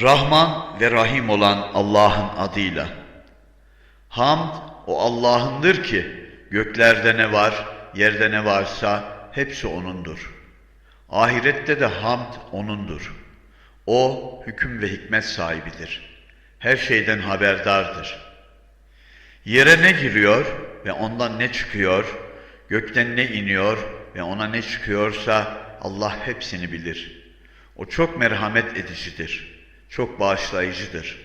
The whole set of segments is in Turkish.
Rahman ve Rahim olan Allah'ın adıyla. Hamd o Allah'ındır ki göklerde ne var, yerde ne varsa hepsi O'nundur. Ahirette de hamd O'nundur. O hüküm ve hikmet sahibidir. Her şeyden haberdardır. Yere ne giriyor ve ondan ne çıkıyor, gökten ne iniyor ve ona ne çıkıyorsa Allah hepsini bilir. O çok merhamet edicidir, çok bağışlayıcıdır.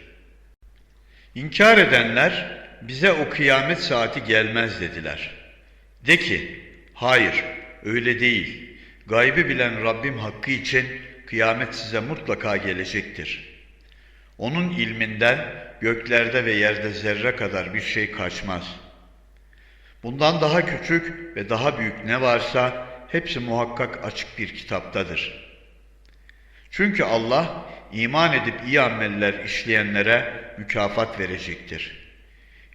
İnkar edenler bize o kıyamet saati gelmez dediler. De ki, hayır öyle değil. Gaybı bilen Rabbim hakkı için kıyamet size mutlaka gelecektir. Onun ilminden göklerde ve yerde zerre kadar bir şey kaçmaz. Bundan daha küçük ve daha büyük ne varsa hepsi muhakkak açık bir kitaptadır. Çünkü Allah iman edip iyi ameller işleyenlere mükafat verecektir.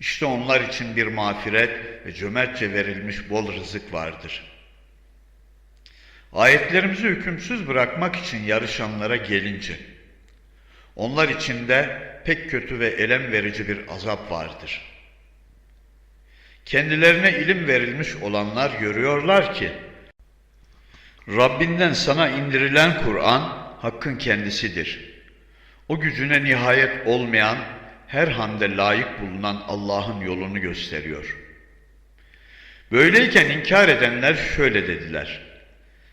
İşte onlar için bir mağfiret ve cömertçe verilmiş bol rızık vardır. Ayetlerimizi hükümsüz bırakmak için yarışanlara gelince, onlar için de pek kötü ve elem verici bir azap vardır. Kendilerine ilim verilmiş olanlar görüyorlar ki, Rabbinden sana indirilen Kur'an hakkın kendisidir. O gücüne nihayet olmayan, her hamde layık bulunan Allah'ın yolunu gösteriyor. Böyleyken inkar edenler şöyle dediler.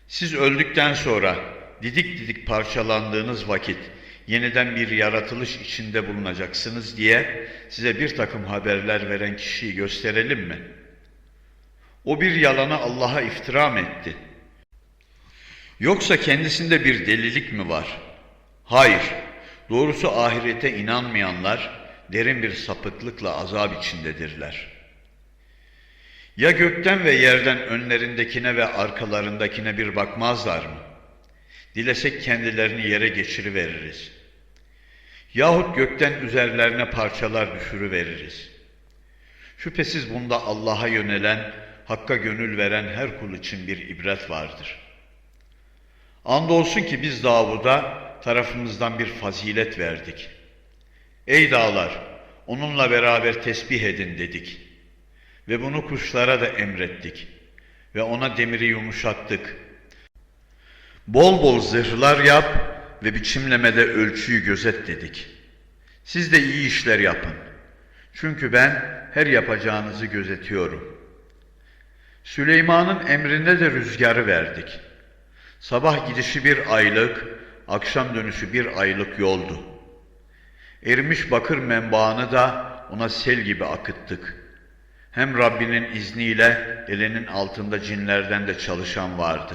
Siz öldükten sonra didik didik parçalandığınız vakit yeniden bir yaratılış içinde bulunacaksınız diye size bir takım haberler veren kişiyi gösterelim mi? O bir yalanı Allah'a iftira etti? Yoksa kendisinde bir delilik mi var? Hayır. Doğrusu ahirete inanmayanlar derin bir sapıklıkla azap içindedirler. Ya gökten ve yerden önlerindekine ve arkalarındakine bir bakmazlar mı? Dilesek kendilerini yere geçiriveririz. Yahut gökten üzerlerine parçalar düşürüveririz. Şüphesiz bunda Allah'a yönelen, Hakk'a gönül veren her kul için bir ibret vardır. Andolsun ki biz Davud'a tarafımızdan bir fazilet verdik. Ey dağlar, onunla beraber tesbih edin dedik. Ve bunu kuşlara da emrettik. Ve ona demiri yumuşattık. Bol bol zırhlar yap ve biçimlemede ölçüyü gözet dedik. Siz de iyi işler yapın. Çünkü ben her yapacağınızı gözetiyorum. Süleyman'ın emrinde de rüzgarı verdik. Sabah gidişi bir aylık, akşam dönüşü bir aylık yoldu. Erimiş bakır menbaını da ona sel gibi akıttık. Hem Rabbinin izniyle elinin altında cinlerden de çalışan vardı.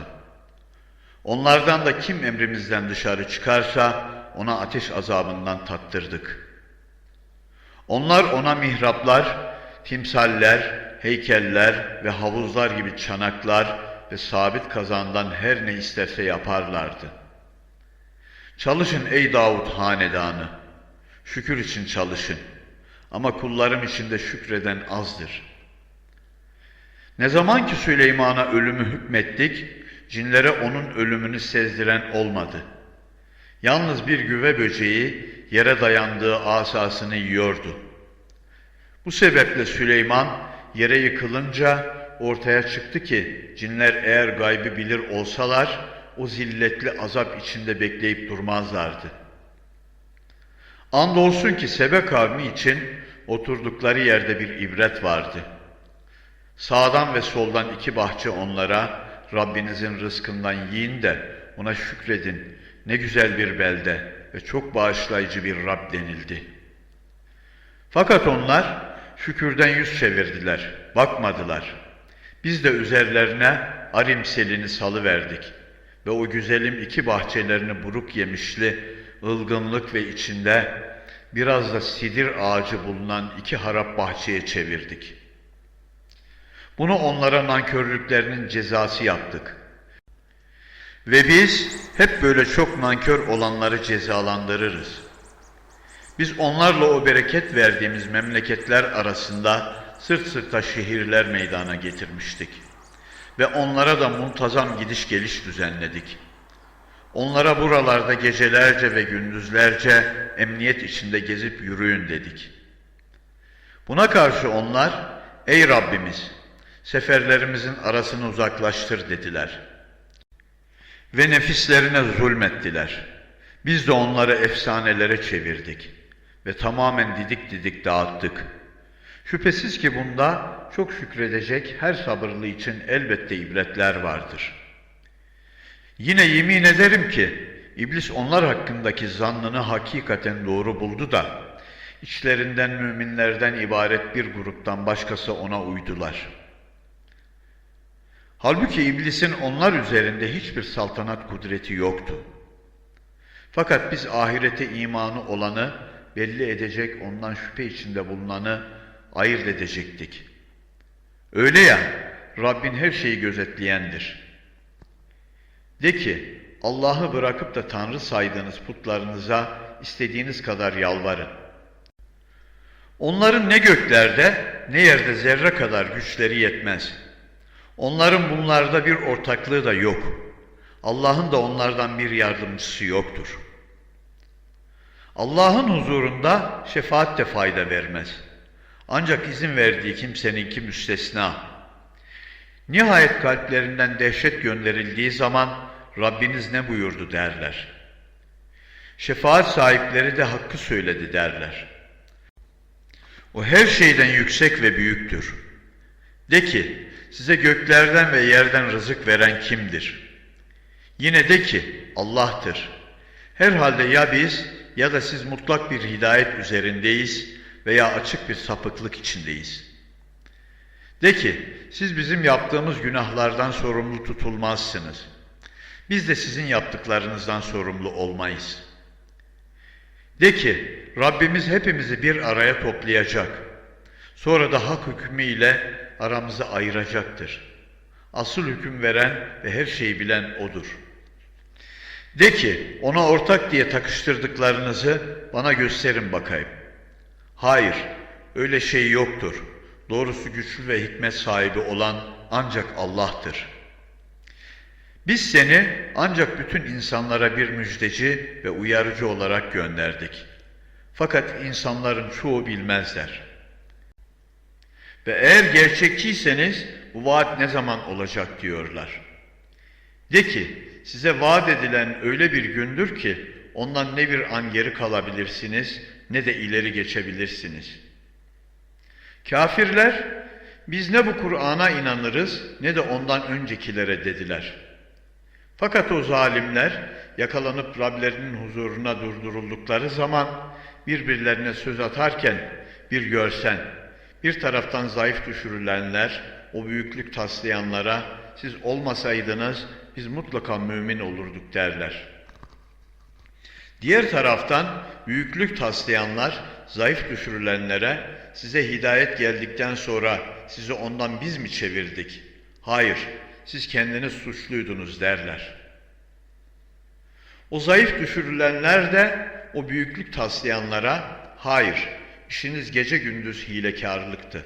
Onlardan da kim emrimizden dışarı çıkarsa ona ateş azabından tattırdık. Onlar ona mihraplar, timsaller, heykeller ve havuzlar gibi çanaklar ve sabit kazandan her ne isterse yaparlardı. Çalışın ey Davud hanedanı, şükür için çalışın ama kullarım içinde şükreden azdır. Ne zaman ki Süleyman'a ölümü hükmettik, cinlere onun ölümünü sezdiren olmadı. Yalnız bir güve böceği yere dayandığı asasını yiyordu. Bu sebeple Süleyman yere yıkılınca ortaya çıktı ki cinler eğer gaybı bilir olsalar o zilletli azap içinde bekleyip durmazlardı. Andolsun ki Sebe kavmi için oturdukları yerde bir ibret vardı. Sağdan ve soldan iki bahçe onlara Rabbinizin rızkından yiyin de ona şükredin. Ne güzel bir belde ve çok bağışlayıcı bir Rab denildi. Fakat onlar şükürden yüz çevirdiler, bakmadılar. Biz de üzerlerine arim selini salıverdik ve o güzelim iki bahçelerini buruk yemişli, ılgınlık ve içinde biraz da sidir ağacı bulunan iki harap bahçeye çevirdik. Bunu onlara nankörlüklerinin cezası yaptık. Ve biz hep böyle çok nankör olanları cezalandırırız. Biz onlarla o bereket verdiğimiz memleketler arasında sırt sırta şehirler meydana getirmiştik. Ve onlara da muntazam gidiş geliş düzenledik. Onlara buralarda gecelerce ve gündüzlerce emniyet içinde gezip yürüyün dedik. Buna karşı onlar, ey Rabbimiz, seferlerimizin arasını uzaklaştır dediler. Ve nefislerine zulmettiler. Biz de onları efsanelere çevirdik ve tamamen didik didik dağıttık. Şüphesiz ki bunda çok şükredecek her sabırlı için elbette ibretler vardır. Yine yemin ederim ki iblis onlar hakkındaki zannını hakikaten doğru buldu da içlerinden müminlerden ibaret bir gruptan başkası ona uydular. Halbuki iblisin onlar üzerinde hiçbir saltanat kudreti yoktu. Fakat biz ahirete imanı olanı belli edecek, ondan şüphe içinde bulunanı ayırt edecektik. Öyle ya, Rabbin her şeyi gözetleyendir. De ki, Allah'ı bırakıp da Tanrı saydığınız putlarınıza istediğiniz kadar yalvarın. Onların ne göklerde ne yerde zerre kadar güçleri yetmez. Onların bunlarda bir ortaklığı da yok. Allah'ın da onlardan bir yardımcısı yoktur. Allah'ın huzurunda şefaat de fayda vermez. Ancak izin verdiği kimseninki müstesna. Nihayet kalplerinden dehşet gönderildiği zaman Rabbiniz ne buyurdu derler. Şefaat sahipleri de hakkı söyledi derler. O her şeyden yüksek ve büyüktür. De ki, size göklerden ve yerden rızık veren kimdir? Yine de ki, Allah'tır. Herhalde ya biz ya da siz mutlak bir hidayet üzerindeyiz veya açık bir sapıklık içindeyiz. De ki, siz bizim yaptığımız günahlardan sorumlu tutulmazsınız. Biz de sizin yaptıklarınızdan sorumlu olmayız. De ki, Rabbimiz hepimizi bir araya toplayacak. Sonra da hak hükmü ile aramızı ayıracaktır. Asıl hüküm veren ve her şeyi bilen O'dur. De ki, ona ortak diye takıştırdıklarınızı bana gösterin bakayım. Hayır, öyle şey yoktur. Doğrusu güçlü ve hikmet sahibi olan ancak Allah'tır. Biz seni ancak bütün insanlara bir müjdeci ve uyarıcı olarak gönderdik. Fakat insanların çoğu bilmezler. Ve eğer gerçekçiyseniz bu vaat ne zaman olacak diyorlar. De ki size vaat edilen öyle bir gündür ki ondan ne bir an geri kalabilirsiniz ne de ileri geçebilirsiniz. Kafirler biz ne bu Kur'an'a inanırız ne de ondan öncekilere dediler. Fakat o zalimler yakalanıp Rablerinin huzuruna durduruldukları zaman birbirlerine söz atarken bir görsen, bir taraftan zayıf düşürülenler, o büyüklük taslayanlara siz olmasaydınız biz mutlaka mümin olurduk derler. Diğer taraftan büyüklük taslayanlar zayıf düşürülenlere size hidayet geldikten sonra sizi ondan biz mi çevirdik? Hayır, siz kendiniz suçluydunuz derler. O zayıf düşürülenler de o büyüklük taslayanlara hayır, işiniz gece gündüz hilekarlıktı.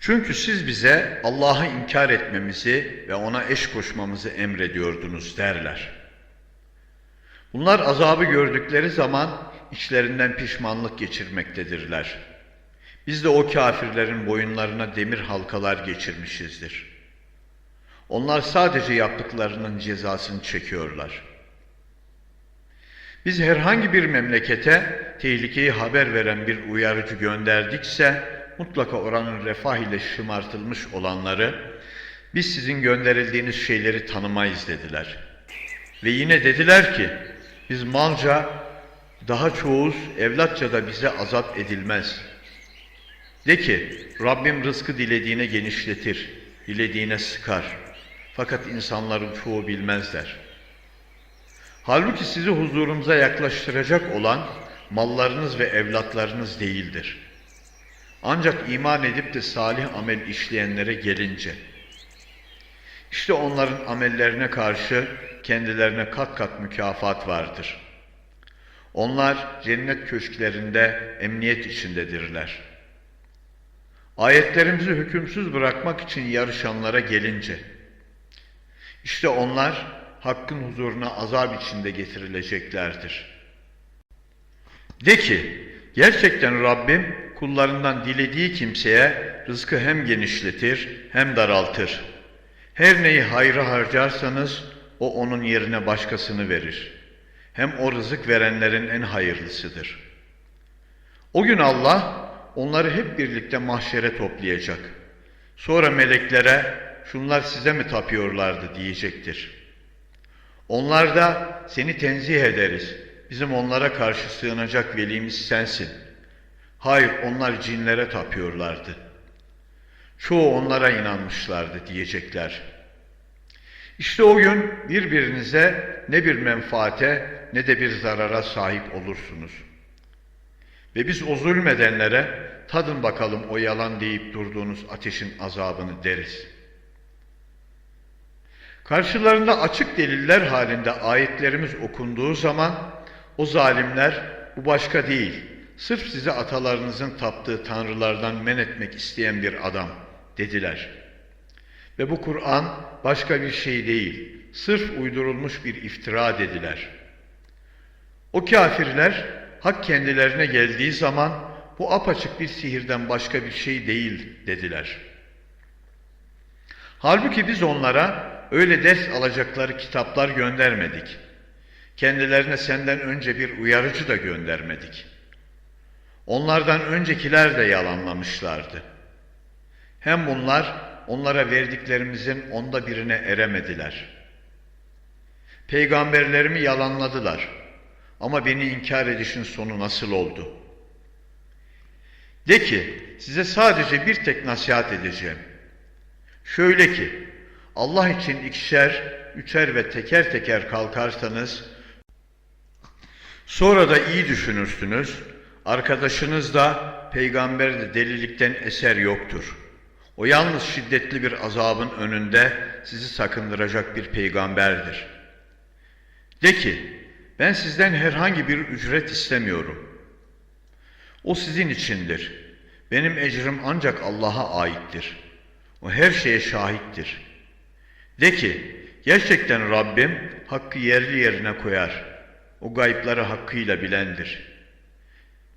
Çünkü siz bize Allah'ı inkar etmemizi ve ona eş koşmamızı emrediyordunuz derler. Bunlar azabı gördükleri zaman içlerinden pişmanlık geçirmektedirler. Biz de o kafirlerin boyunlarına demir halkalar geçirmişizdir. Onlar sadece yaptıklarının cezasını çekiyorlar. Biz herhangi bir memlekete tehlikeyi haber veren bir uyarıcı gönderdikse mutlaka oranın refah ile şımartılmış olanları biz sizin gönderildiğiniz şeyleri tanımayız dediler. Ve yine dediler ki biz malca daha çoğuz evlatça da bize azap edilmez. De ki Rabbim rızkı dilediğine genişletir, dilediğine sıkar. Fakat insanların çoğu bilmezler. Halbuki sizi huzurumuza yaklaştıracak olan mallarınız ve evlatlarınız değildir. Ancak iman edip de salih amel işleyenlere gelince, işte onların amellerine karşı kendilerine kat kat mükafat vardır. Onlar cennet köşklerinde emniyet içindedirler. Ayetlerimizi hükümsüz bırakmak için yarışanlara gelince, işte onlar Hakk'ın huzuruna azap içinde getirileceklerdir. De ki, gerçekten Rabbim kullarından dilediği kimseye rızkı hem genişletir hem daraltır. Her neyi hayra harcarsanız o onun yerine başkasını verir. Hem o rızık verenlerin en hayırlısıdır. O gün Allah onları hep birlikte mahşere toplayacak. Sonra meleklere şunlar size mi tapıyorlardı diyecektir. Onlar da seni tenzih ederiz. Bizim onlara karşı sığınacak velimiz sensin. Hayır onlar cinlere tapıyorlardı. Çoğu onlara inanmışlardı diyecekler. İşte o gün birbirinize ne bir menfaate ne de bir zarara sahip olursunuz. Ve biz o zulmedenlere tadın bakalım o yalan deyip durduğunuz ateşin azabını deriz. Karşılarında açık deliller halinde ayetlerimiz okunduğu zaman o zalimler bu başka değil, sırf size atalarınızın taptığı tanrılardan men etmek isteyen bir adam dediler. Ve bu Kur'an başka bir şey değil, sırf uydurulmuş bir iftira dediler. O kafirler hak kendilerine geldiği zaman bu apaçık bir sihirden başka bir şey değil dediler. Halbuki biz onlara öyle ders alacakları kitaplar göndermedik. Kendilerine senden önce bir uyarıcı da göndermedik. Onlardan öncekiler de yalanlamışlardı. Hem bunlar onlara verdiklerimizin onda birine eremediler. Peygamberlerimi yalanladılar. Ama beni inkar edişin sonu nasıl oldu? De ki, size sadece bir tek nasihat edeceğim. Şöyle ki, Allah için ikişer, üçer ve teker teker kalkarsanız, sonra da iyi düşünürsünüz, arkadaşınız da, peygamber de delilikten eser yoktur. O yalnız şiddetli bir azabın önünde sizi sakındıracak bir peygamberdir. De ki, ben sizden herhangi bir ücret istemiyorum. O sizin içindir. Benim ecrim ancak Allah'a aittir. O her şeye şahittir. De ki, gerçekten Rabbim hakkı yerli yerine koyar. O gayipleri hakkıyla bilendir.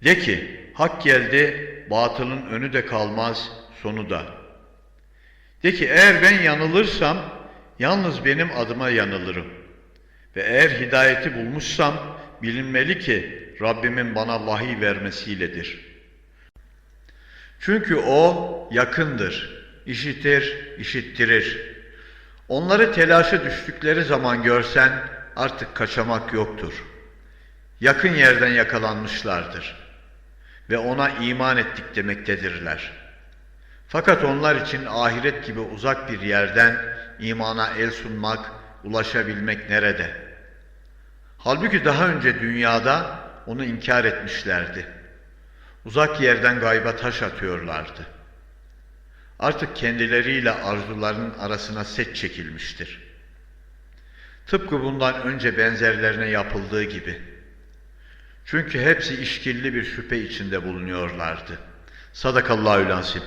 De ki, hak geldi, batılın önü de kalmaz, sonu da. De ki, eğer ben yanılırsam, yalnız benim adıma yanılırım. Ve eğer hidayeti bulmuşsam, bilinmeli ki Rabbimin bana vahiy vermesiyledir. Çünkü O yakındır, işitir, işittirir. Onları telaşa düştükleri zaman görsen artık kaçamak yoktur. Yakın yerden yakalanmışlardır ve ona iman ettik demektedirler. Fakat onlar için ahiret gibi uzak bir yerden imana el sunmak, ulaşabilmek nerede? Halbuki daha önce dünyada onu inkar etmişlerdi. Uzak yerden gayba taş atıyorlardı. Artık kendileriyle arzularının arasına set çekilmiştir. Tıpkı bundan önce benzerlerine yapıldığı gibi. Çünkü hepsi işkilli bir şüphe içinde bulunuyorlardı. Sadakallahü lansim.